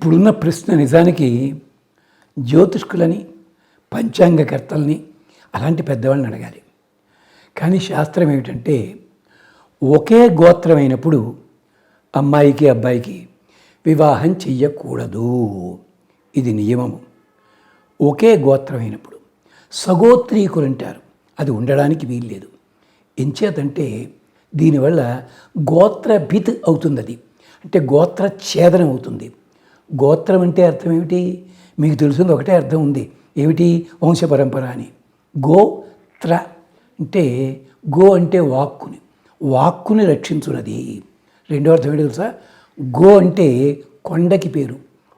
ఇప్పుడున్న ప్రశ్న నిజానికి జ్యోతిష్కులని పంచాంగకర్తల్ని అలాంటి పెద్దవాళ్ళని అడగాలి. కానీ శాస్త్రం ఏమిటంటే ఒకే గోత్రమైనప్పుడు అమ్మాయికి అబ్బాయికి వివాహం చెయ్యకూడదు. ఇది నియమము. ఒకే గోత్రమైనప్పుడు సగోత్రీకులు అంటారు. అది ఉండడానికి వీల్లేదు. ఎంచేతంటే దీనివల్ల గోత్రభిత్ అవుతుంది అది అంటే గోత్ర ఛేదనం అవుతుంది. గోత్రం అంటే అర్థం ఏమిటి? మీకు తెలిసింది ఒకటే అర్థం ఉంది. ఏమిటి? వంశ పరంపర అని. గోత్ర అంటే గో అంటే వాక్కుని. వాక్కుని రక్షించున్నది రెండో అర్థం ఏంటి తెలుసా? గో అంటే కొండకి పేరు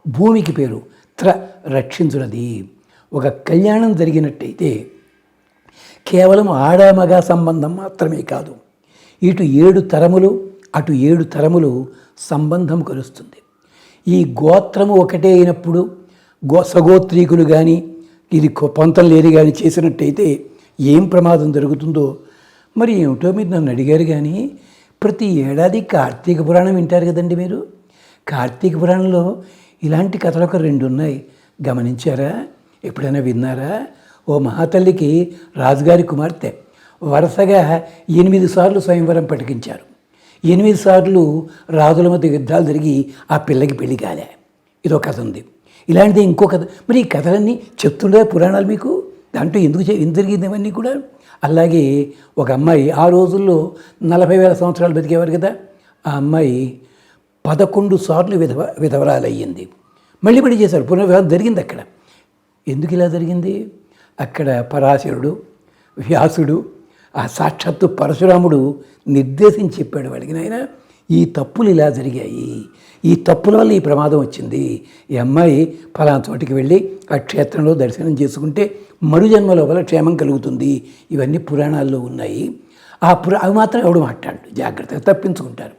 భూమికి పేరు. త్ర రక్షించున్నది ఒక కళ్యాణం జరిగినట్టయితే కేవలం ఆడామగా సంబంధం మాత్రమే కాదు. ఇటు ఏడు తరములు అటు ఏడు తరములు సంబంధం కలుస్తుంది. ఈ గోత్రము ఒకటే అయినప్పుడు గో సగోత్రీకులు కానీ ఇది కొ- పొంతం లేని కానీ చేసినట్టయితే ఏం ప్రమాదం జరుగుతుందో? మరి ఏమిటో మీరు నన్ను అడిగారు కానీ ప్రతి ఏడాది కార్తీక పురాణం వింటారు కదండి మీరు? కార్తీక పురాణంలో ఇలాంటి కథలు ఒక రెండు ఉన్నాయి గమనించారా? ఎప్పుడైనా విన్నారా? ఓ మహాతల్లికి రాజుగారి కుమార్తె వరుసగా ఎనిమిది సార్లు స్వయంవరం పటికించారు ఎనిమిది సార్లు రాజుల మధ్య యుద్ధాలు జరిగి ఆ పిల్లకి పెళ్ళి కాలే. ఇదో కథ ఉంది. ఇలాంటిది ఇంకో కథ. మరి ఈ కథలన్నీ చెప్తుండే పురాణాలు మీకు? దాంట్లో ఎందుకు చే- ఎందుకు జరిగింది ఇవన్నీ కూడా? అలాగే ఒక అమ్మాయి ఆ రోజుల్లో నలభై వేల సంవత్సరాలు బతికేవారు కదా. ఆ అమ్మాయి పదకొండు సార్లు విధవ విధవరాలయ్యింది. మళ్ళీ మళ్ళీ చేశారు. పునర్వివాహం జరిగింది అక్కడ. ఎందుకు ఇలా జరిగింది? అక్కడ పరాశరుడు వ్యాసుడు ఆ సాక్షాత్తు పరశురాముడు నిర్దేశించి చెప్పాడు వాడికి నాయన ఈ తప్పులు ఇలా జరిగాయి. ఈ తప్పుల వల్ల ఈ ప్రమాదం వచ్చింది. ఈ అమ్మాయి ఫలానా చోటికి వెళ్ళి ఆ క్షేత్రంలో దర్శనం చేసుకుంటే మరుజన్మ లోపల క్షేమం కలుగుతుంది. ఇవన్నీ పురాణాల్లో ఉన్నాయి. ఆ పురా అవి మాత్రం ఎవడు మాట్లాడు జాగ్రత్తగా తప్పించుకుంటారు.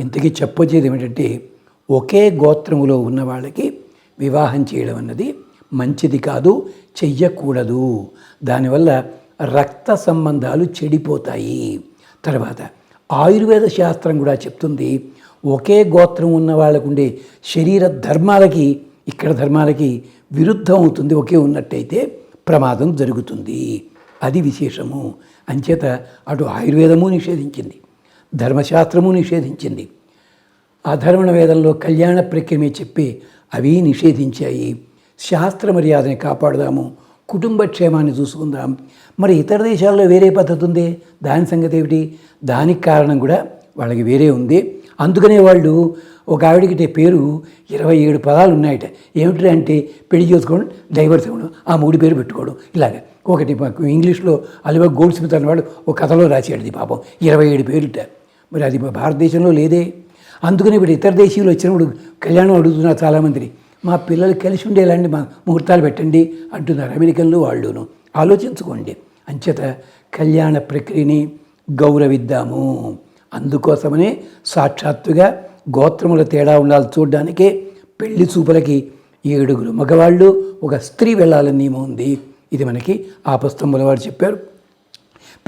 ఇంతకీ చెప్పొచ్చేది ఏమిటంటే ఒకే గోత్రములో ఉన్న వాళ్ళకి వివాహం చేయడం అన్నది మంచిది కాదు చెయ్యకూడదు. దానివల్ల రక్త సంబంధాలు చెడిపోతాయి. తర్వాత ఆయుర్వేద శాస్త్రం కూడా చెప్తుంది ఒకే గోత్రం ఉన్న వాళ్ళకు ఉండే శరీర ధర్మాలకి ఇక్కడ ధర్మాలకి విరుద్ధం అవుతుంది ఒకే ఉన్నట్టయితే ప్రమాదం జరుగుతుంది. అది విశేషము. అంచేత అటు ఆయుర్వేదము నిషేధించింది ధర్మశాస్త్రము నిషేధించింది. అధర్మణ వేదంలో కళ్యాణ ప్రక్రియ చెప్పి అవి నిషేధించాయి. శాస్త్ర మర్యాదని కాపాడుదాము. కుటుంబ క్షేమాన్ని చూసుకుందాం. మరి ఇతర దేశాల్లో వేరే పద్ధతి ఉంది? దాని సంగతి ఏమిటి? దానికి కారణం కూడా వాళ్ళకి వేరే ఉంది. అందుకనే వాళ్ళు ఒక ఆవిడకి పేరు ఇరవై ఏడు పదాలు ఉన్నాయట. ఏమిటి అంటే పెళ్ళి చేసుకోవడం డైవర్స్ అవ్వడం ఆ మూడు పేరు పెట్టుకోవడం. ఇలాగ. ఒకటి మాకు ఇంగ్లీష్లో అలివా గోల్డ్ స్మిత్ అన్నవాడు ఒక కథలో రాశాడు ఇది పాపం. ఇరవై ఏడు పేరుట మరి అది భారతదేశంలో లేదే. అందుకని ఇప్పుడు ఇతర దేశీయులు వచ్చినప్పుడు కళ్యాణం అడుగుతున్నారు చాలామందిని. మా పిల్లలు కలిసి ఉండేలాంటి మా ముహూర్తాలు పెట్టండి అంటున్నారు అమెరికన్లు వాళ్ళును. ఆలోచించుకోండి. అంచేత కళ్యాణ ప్రక్రియని గౌరవిద్దాము. అందుకోసమనే సాక్షాత్తుగా గోత్రముల తేడా ఉండాలి చూడడానికే పెళ్ళి చూపులకి ఏడుగురు మగవాళ్ళు ఒక స్త్రీ వెళ్ళాలని నియమం ఉంది. ఇది మనకి ఆపస్తంభుల వారు చెప్పారు.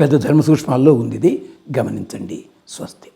పెద్ద ధర్మ సూక్ష్మాల్లో ఉంది ఇది. గమనించండి. స్వస్తి.